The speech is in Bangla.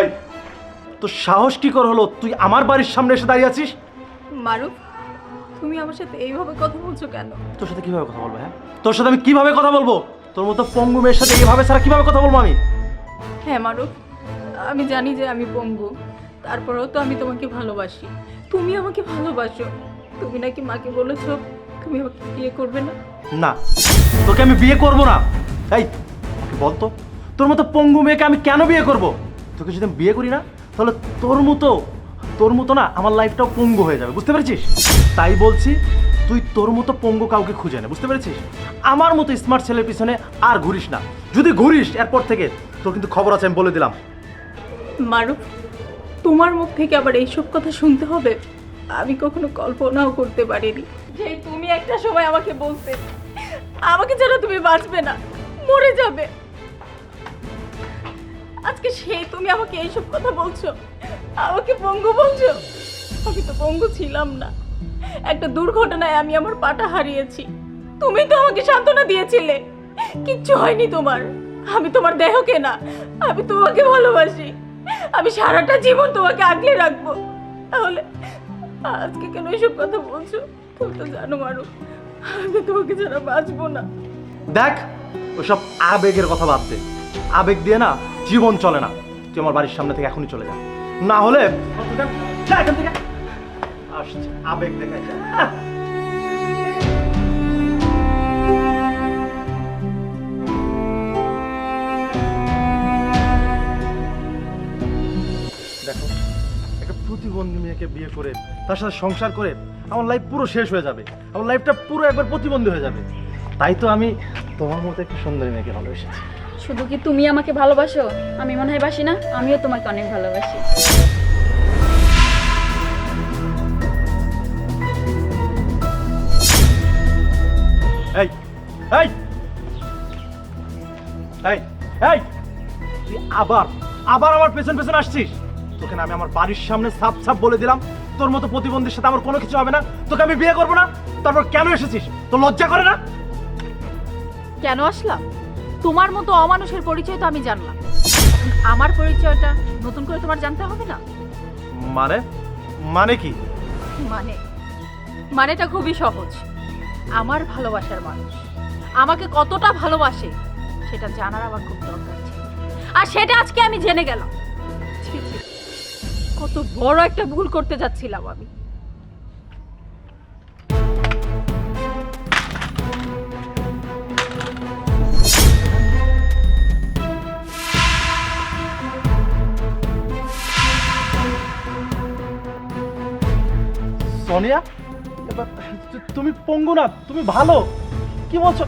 এই তোর সাহস কি করে হলো? তুই আমার বাড়ির সামনে এসে দাঁড়িয়ে আছিস? মারুফ তুমি আমার সাথে এইভাবে কথা বলছো কেন? তোর সাথে কীভাবে কথা বলব হ্যাঁ? তোর সাথে আমি কীভাবে কথা বলব? তোর মতো পঙ্গু মেয়ের সাথে এইভাবে ছাড়া কীভাবে কথা বলব আমি? হ্যাঁ মারুফ আমি জানি যে আমি পঙ্গু। তারপরেও তো আমি তোমাকে ভালোবাসি। তুমি আমাকে ভালোবাসো। তুমি নাকি মাকে বলেছ তুমি আমাকে বিয়ে করবে না? না তোকে আমি বিয়ে করব না। এই আমাকে বলতো তোর মতো পঙ্গু মেয়েকে আমি কেন বিয়ে করব? তোকে যদি বিয়ে করি না, তাহলে তোর মতো তোর মতো না আমার লাইফটাও পঙ্গু হয়ে যাবে, বুঝতে পেরেছিস? তাই বলছি, তুই তোর মতো পঙ্গু কাউকে খুঁজে নে, বুঝতে পেরেছিস? আমার মতো স্মার্ট ছেলের পিছনে আর ঘুরিস না। যদি ঘুরিস, এরপর থেকে তোর কিন্তু খবর আছে, আমি বলে দিলাম। মারুফ, তোমার মুখ থেকে আবার এইসব কথা শুনতে হবে? আমি কখনো কল্পনাও করতে পারিনি। যে তুমি একটা সময় আমাকে বলতে, আমাকে ছাড়া তুমি বাঁচবে না, মরে যাবে। আজকে সেই তুমি আমাকে এইসব কথা বলছো? আমাকে পঙ্গু বলছো? আমি তো পঙ্গু ছিলাম না। একটা দুর্ঘটনায় আমি আমার পাটা হারিয়েছি। তুমি তো আমাকে সান্ত্বনা দিয়েছিলে। কিচ্ছু হয়নি তোমার। আমি তোমার দেহকে না, আমি তোমাকে ভালোবাসি। আমি সারাটা জীবন তোমাকে আগলে রাখব। তাহলে আজকে কেন এসব কথা বলছো? তুমি তো জানো মারু, আমি তোমাকে ছাড়া বাঁচবো না। দেখ, ওসব আবেগের কথা দে। আবেগ দিয়ে না জীবন চলে না। তুই আমার বাড়ির সামনে থেকে এখনই চলে যা। না হলে যা এখান থেকে। আসছে, আবেগ দেখো, একটা প্রতিবন্ধী মেয়েকে বিয়ে করে, তার সাথে সংসার করে আমার লাইফ পুরো শেষ হয়ে যাবে। আমার লাইফটা পুরো একবার প্রতিবন্ধী হয়ে যাবে। তাই তো আমি তোমার মতো একটা সুন্দরী মেয়েকে ভালোবেসেছি। শুধু কি তুমি আমাকে ভালোবাসো? আমি মনে হয় বাসি না আমিও তোমাকে অনেক ভালোবাসি। এই এই! এই এই! তুই আবার আবার আমার পেছন পেছন আসছিস? তোকে না আমি আমার বাড়ির সামনে সাপ সাপ বলে দিলাম। তোর মতো প্রতিবন্ধীর সাথে আমার কোনো কিছু হবে না। তোকে আমি বিয়ে করব না। তারপর কেন এসেছিস? তোর লজ্জা করে না? কেন আসলাম? তোমার মতো অমানুষের পরিচয় তো আমি জানলাম। আমার পরিচয়টা নতুন করে তোমার জানতে হবে না? মানে? মানে কি? মানে? মানেটা খুবই সহজ। আমার ভালোবাসার মানুষ। আমাকে কতটা ভালোবাসে সেটা জানার আমার খুব দরকার ছিল। আর সেটা আজকে আমি জেনে গেলাম। কত বড় একটা ভুল করতে যাচ্ছিলাম আমি। সোনিয়া তুমি পঙ্গু না তুমি ভালো। কি বলছো?